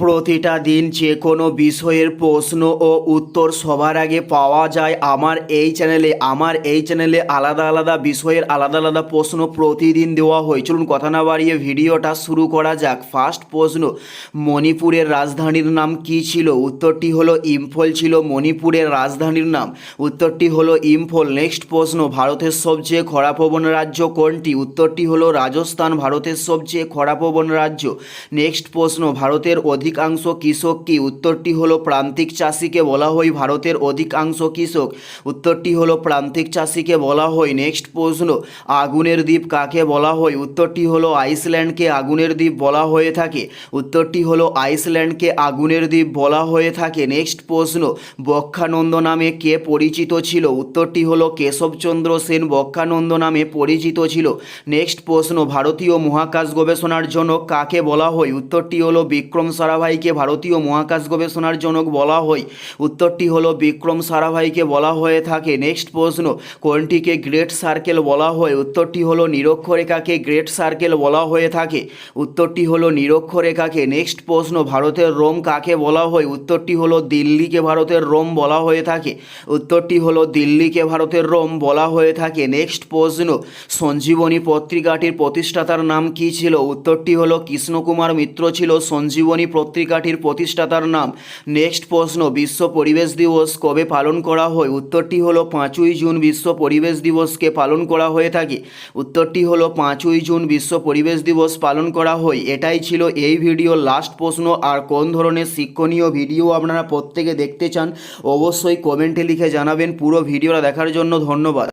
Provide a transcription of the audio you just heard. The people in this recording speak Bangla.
প্রতিটা দিন যে কোনো বিষয়ের প্রশ্ন ও উত্তর সবার আগে পাওয়া যায়। আমার এই চ্যানেলে আমার এই চ্যানেলে আলাদা আলাদা বিষয়ের আলাদা আলাদা প্রশ্ন প্রতিদিন দেওয়া হয়। চলুন কথা না বাড়িয়ে ভিডিওটা শুরু করা যাক। ফার্স্ট প্রশ্ন, মণিপুরের রাজধানীর নাম কি ছিল? উত্তরটি হলো ইম্ফল ছিল মণিপুরের রাজধানীর নাম। উত্তরটি হলো ইম্ফল। নেক্সট প্রশ্ন, ভারতের সবচেয়ে খরাপ্রবণ রাজ্য কোনটি? উত্তরটি হলো রাজস্থান, ভারতের সবচেয়ে খরাপ্রবণ রাজ্য। নেক্সট প্রশ্ন, ভারতের অধিকাংশ কৃষক কি? উত্তরটি হলো প্রান্তিক চাষিকে বলা হয় ভারতের অধিকাংশ কৃষক। উত্তরটি হলো প্রান্তিক চাষিকে বলা হয় নেক্সট প্রশ্ন, আগুনের দ্বীপ কাকে বলা হয়? উত্তরটি হলো আইসল্যান্ডকে আগুনের দ্বীপ বলা হয়ে থাকে। উত্তরটি হলো আইসল্যান্ডকে আগুনের দ্বীপ বলা হয়ে থাকে। নেক্সট প্রশ্ন, বক্ষানন্দ নামে কে পরিচিত ছিল? উত্তরটি হলো কেশবচন্দ্র সেন বক্ষানন্দ নামে পরিচিত ছিল। নেক্সট প্রশ্ন, ভারতীয় মহাকাশ গবেষণার জন্য কাকে বলা হয়? উত্তরটি হলো বিক্রম সারাভাইকে ভারতীয় মহাকাশ গবেষণার জনক বলা হয়। উত্তরটি হলো, বিক্রম সারাভাইকে বলা হয়ে থাকে, নেক্সট প্রশ্ন, কোনটিকে গ্রেট সার্কেল বলা হয়? উত্তরটি হলো, নিরক্ষরেখাকে গ্রেট সার্কেল বলা হয়ে থাকে। উত্তরটি হলো, নিরক্ষরেখাকে নেক্সট প্রশ্ন, ভারতের রোম কাকে বলা হয়? উত্তরটি হলো, দিল্লিকে ভারতের রোম বলা হয়ে থাকে। উত্তরটি হলো, দিল্লিকে ভারতের রোম বলা হয়ে থাকে। নেক্সট প্রশ্ন, সঞ্জীবনী পত্রিকাটির প্রতিষ্ঠাতার নাম কি ছিল? উত্তরটি হলো, কৃষ্ণকুমার মিত্র ছিল, সঞ্জীবনী পত্রিকাটির প্রতিষ্ঠাতার নাম। নেক্সট প্রশ্ন, বিশ্ব পরিবেশ দিবস কবে পালন করা হয়? উত্তরটি হলো পাঁচই জুন, বিশ্ব পরিবেশ দিবসকে পালন করা হয়ে থাকে। উত্তরটি হলো পাঁচই জুন, বিশ্ব পরিবেশ দিবস পালন করা হয়। এটাই ছিল এই ভিডিও লাস্ট প্রশ্ন। আর কোন ধরনের শিক্ষণীয় ভিডিও আপনারা প্রত্যেকে দেখতে চান, অবশ্যই কমেন্টে লিখে জানাবেন। পুরো ভিডিওটা দেখার জন্য ধন্যবাদ।